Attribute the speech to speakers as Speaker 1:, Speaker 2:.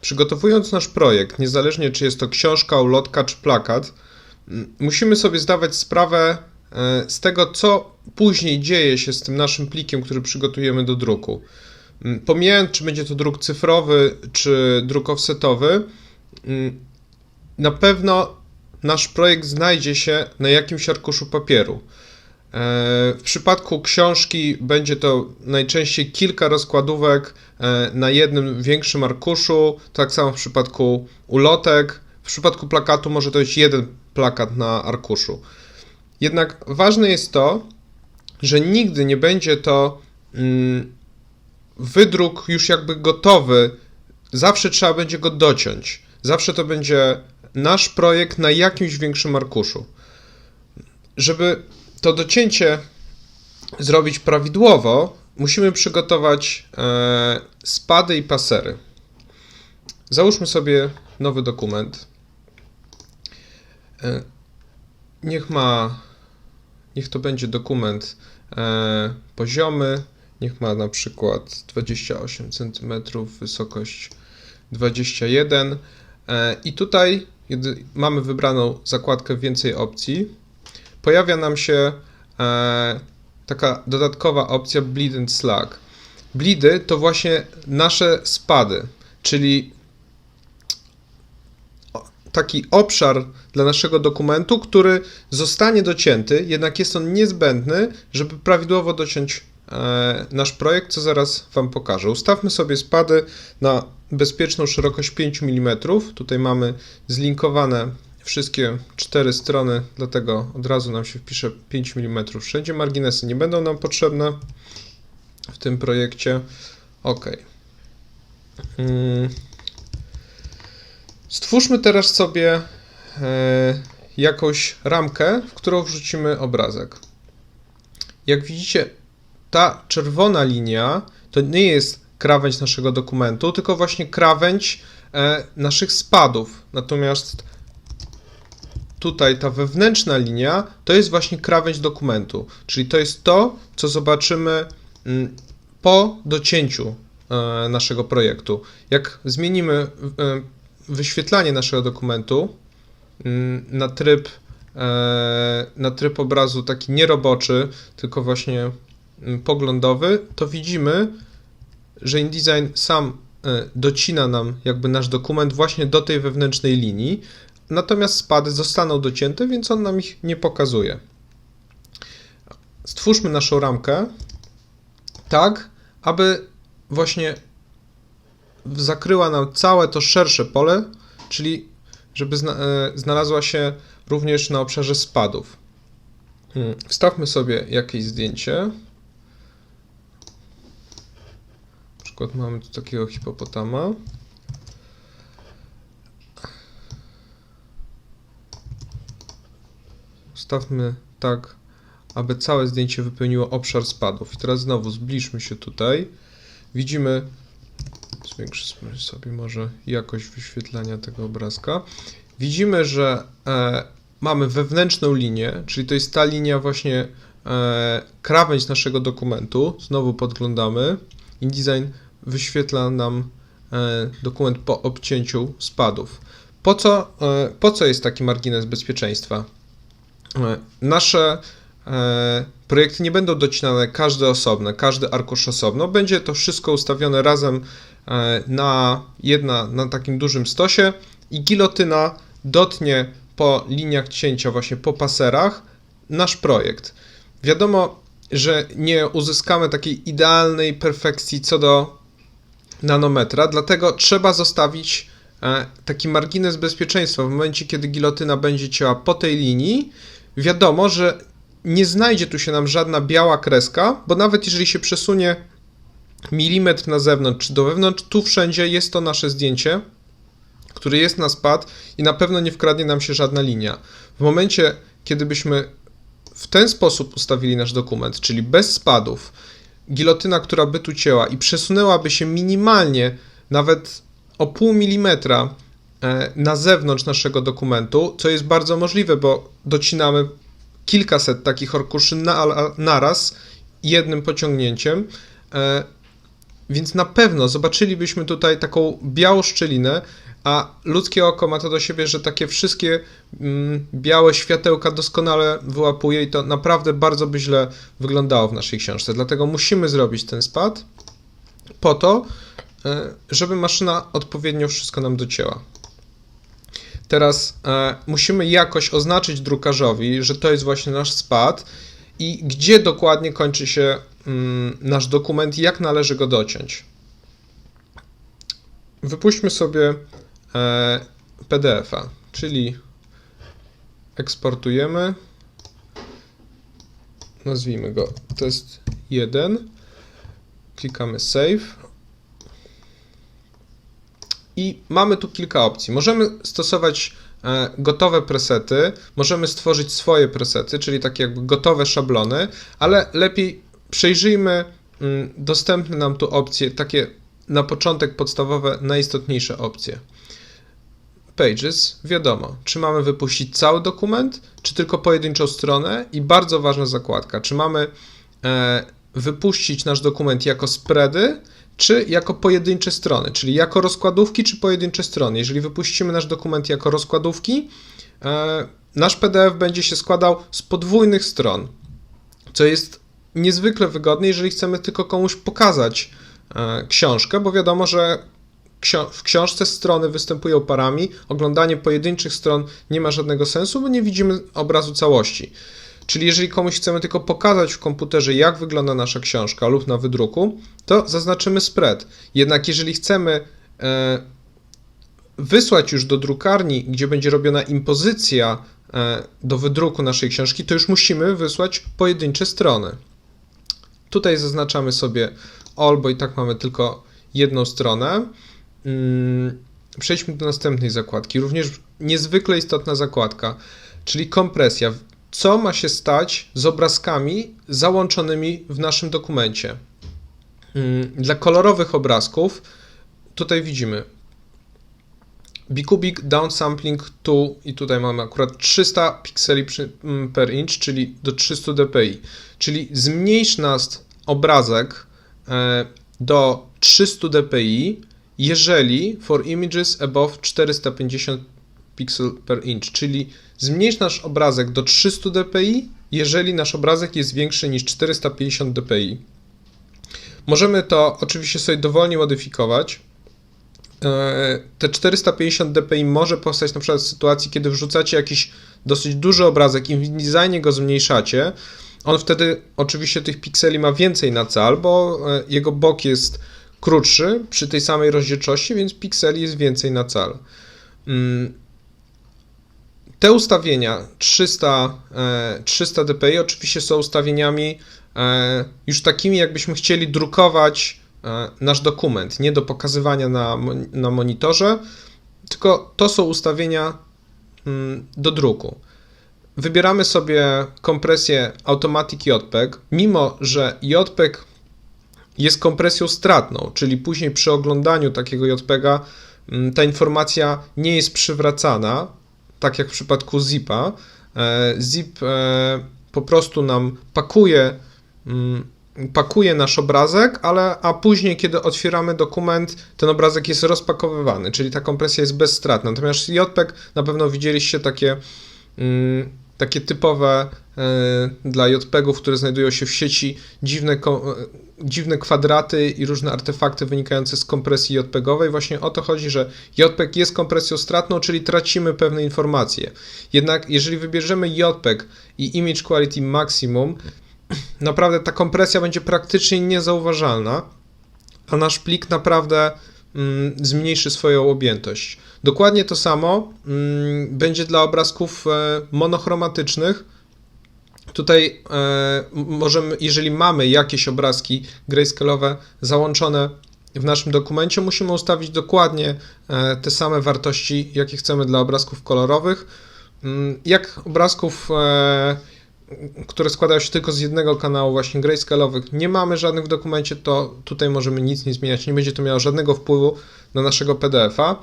Speaker 1: przygotowując nasz projekt, niezależnie czy jest to książka, ulotka czy plakat, musimy sobie zdawać sprawę e, z tego, co później dzieje się z tym naszym plikiem, który przygotujemy do druku. Pomijając, czy będzie to druk cyfrowy, czy druk offsetowy, na pewno nasz projekt znajdzie się na jakimś arkuszu papieru. E, W przypadku książki będzie to najczęściej kilka rozkładówek e, na jednym większym arkuszu, tak samo w przypadku ulotek. W przypadku plakatu może to być jeden plakat na arkuszu. Jednak ważne jest to, że nigdy nie będzie to mm, wydruk już jakby gotowy. Zawsze trzeba będzie go dociąć. Zawsze to będzie nasz projekt na jakimś większym arkuszu. Żeby to docięcie zrobić prawidłowo, musimy przygotować e, spady i pasery. Załóżmy sobie nowy dokument. E, niech ma, niech to będzie dokument e, poziomy, niech ma na przykład 28 cm, wysokość 21 e, i tutaj, mamy wybraną zakładkę więcej opcji, pojawia nam się e, taka dodatkowa opcja Bleed and Slug. Bleedy to właśnie nasze spady, czyli taki obszar dla naszego dokumentu, który zostanie docięty, jednak jest on niezbędny, żeby prawidłowo dociąć e, nasz projekt, co zaraz Wam pokażę. Ustawmy sobie spady na bezpieczną szerokość 5 mm. Tutaj mamy zlinkowane wszystkie cztery strony, dlatego od razu nam się wpisze 5 mm wszędzie. Marginesy nie będą nam potrzebne w tym projekcie. OK. Mm. Stwórzmy teraz sobie e, jakąś ramkę, w którą wrzucimy obrazek. Jak widzicie, ta czerwona linia to nie jest krawędź naszego dokumentu, tylko właśnie krawędź e, naszych spadów. Natomiast tutaj ta wewnętrzna linia to jest właśnie krawędź dokumentu, czyli to jest to, co zobaczymy mm, po docięciu e, naszego projektu. Jak zmienimy e, wyświetlanie naszego dokumentu mm, na tryb, e, na tryb obrazu taki nieroboczy, tylko właśnie mm, poglądowy, to widzimy, że InDesign sam docina nam jakby nasz dokument właśnie do tej wewnętrznej linii, natomiast spady zostaną docięte, więc on nam ich nie pokazuje. Stwórzmy naszą ramkę tak, aby właśnie zakryła nam całe to szersze pole, czyli żeby e, znalazła się również na obszarze spadów. Hmm, Wstawmy sobie jakieś zdjęcie. Na przykład mamy tu takiego hipopotama. Ustawmy tak, aby całe zdjęcie wypełniło obszar spadów. I teraz znowu zbliżmy się tutaj. Widzimy, zwiększymy sobie może jakość wyświetlania tego obrazka. Widzimy, że e, mamy wewnętrzną linię, czyli to jest ta linia właśnie e, krawędź naszego dokumentu. Znowu podglądamy. InDesign wyświetla nam e, dokument po obcięciu spadów. Po co, e, po co jest taki margines bezpieczeństwa? Nasze e, projekty nie będą docinane każde osobne, każdy arkusz osobno. Będzie to wszystko ustawione razem e, na jedna, na takim dużym stosie i gilotyna dotnie po liniach cięcia, właśnie po paserach, nasz projekt. Wiadomo, że nie uzyskamy takiej idealnej perfekcji co do nanometra, dlatego trzeba zostawić e, taki margines bezpieczeństwa. W momencie, kiedy gilotyna będzie cięła po tej linii, wiadomo, że nie znajdzie tu się nam żadna biała kreska, bo nawet jeżeli się przesunie milimetr na zewnątrz czy do wewnątrz, tu wszędzie jest to nasze zdjęcie, który jest na spad i na pewno nie wkradnie nam się żadna linia. W momencie, kiedy byśmy w ten sposób ustawili nasz dokument, czyli bez spadów, gilotyna, która by tu cięła i przesunęłaby się minimalnie, nawet o pół milimetra na zewnątrz naszego dokumentu, co jest bardzo możliwe, bo docinamy kilkaset takich arkuszy na, naraz jednym pociągnięciem. E, więc na pewno zobaczylibyśmy tutaj taką białą szczelinę, a ludzkie oko ma to do siebie, że takie wszystkie mm, białe światełka doskonale wyłapuje i to naprawdę bardzo by źle wyglądało w naszej książce. Dlatego musimy zrobić ten spad po to, e, żeby maszyna odpowiednio wszystko nam docięła. Teraz e, musimy jakoś oznaczyć drukarzowi, że to jest właśnie nasz spad i gdzie dokładnie kończy się mm, nasz dokument i jak należy go dociąć. Wypuśćmy sobie e, PDF-a, czyli eksportujemy. Nazwijmy go test 1. Klikamy save. I mamy tu kilka opcji. Możemy stosować e, gotowe presety, możemy stworzyć swoje presety, czyli takie jakby gotowe szablony, ale lepiej przejrzyjmy mm, dostępne nam tu opcje, takie na początek podstawowe, najistotniejsze opcje. Pages, wiadomo, czy mamy wypuścić cały dokument, czy tylko pojedynczą stronę i bardzo ważna zakładka, czy mamy e, wypuścić nasz dokument jako spready, czy jako pojedyncze strony, czyli jako rozkładówki, czy pojedyncze strony. Jeżeli wypuścimy nasz dokument jako rozkładówki, e, nasz PDF będzie się składał z podwójnych stron, co jest niezwykle wygodne, jeżeli chcemy tylko komuś pokazać e, książkę, bo wiadomo, że w książce strony występują parami, oglądanie pojedynczych stron nie ma żadnego sensu, bo nie widzimy obrazu całości. Czyli jeżeli komuś chcemy tylko pokazać w komputerze, jak wygląda nasza książka lub na wydruku, to zaznaczymy spread. Jednak jeżeli chcemy e, wysłać już do drukarni, gdzie będzie robiona impozycja e, do wydruku naszej książki, to już musimy wysłać pojedyncze strony. Tutaj zaznaczamy sobie all, bo i tak mamy tylko jedną stronę. Mm, Przejdźmy do następnej zakładki. Również niezwykle istotna zakładka, czyli kompresja co ma się stać z obrazkami załączonymi w naszym dokumencie. Mm, Dla kolorowych obrazków tutaj widzimy Bicubic downsampling to i tutaj mamy akurat 300 pikseli mm, per inch, czyli do 300 dpi. Czyli zmniejsz nas obrazek e, do 300 dpi, jeżeli for images above 450 pixel per inch, czyli zmniejsz nasz obrazek do 300 dpi, jeżeli nasz obrazek jest większy niż 450 dpi. Możemy to oczywiście sobie dowolnie modyfikować. E, Te 450 dpi może powstać na przykład w sytuacji, kiedy wrzucacie jakiś dosyć duży obrazek i w designie go zmniejszacie. On wtedy oczywiście tych pikseli ma więcej na cal, bo e, jego bok jest krótszy przy tej samej rozdzielczości, więc pikseli jest więcej na cal. Te ustawienia 300, e, 300 dpi oczywiście są ustawieniami e, już takimi, jakbyśmy chcieli drukować e, nasz dokument, nie do pokazywania na, na monitorze, tylko to są ustawienia mm, do druku. Wybieramy sobie kompresję Automatic JPEG, mimo że JPEG jest kompresją stratną, czyli później przy oglądaniu takiego JPEGa mm, ta informacja nie jest przywracana, tak jak w przypadku zipa. E, Zip e, po prostu nam pakuje, mm, pakuje nasz obrazek, ale a później, kiedy otwieramy dokument, ten obrazek jest rozpakowywany, czyli ta kompresja jest bezstratna. Natomiast JPEG na pewno widzieliście takie, mm, takie typowe dla JPEGów, które znajdują się w sieci, dziwne, e, dziwne kwadraty i różne artefakty wynikające z kompresji JPEGowej. Właśnie o to chodzi, że JPEG jest kompresją stratną, czyli tracimy pewne informacje. Jednak jeżeli wybierzemy JPEG i Image Quality Maximum, naprawdę ta kompresja będzie praktycznie niezauważalna, a nasz plik naprawdę mm, zmniejszy swoją objętość. Dokładnie to samo mm, będzie dla obrazków e, monochromatycznych. Tutaj m- możemy, jeżeli mamy jakieś obrazki grayscale'owe załączone w naszym dokumencie, musimy ustawić dokładnie e, te same wartości, jakie chcemy dla obrazków kolorowych. Mm, Jak obrazków, e, które składają się tylko z jednego kanału, właśnie grayscale'owych, nie mamy żadnych w dokumencie, to tutaj możemy nic nie zmieniać, nie będzie to miało żadnego wpływu na naszego PDF-a.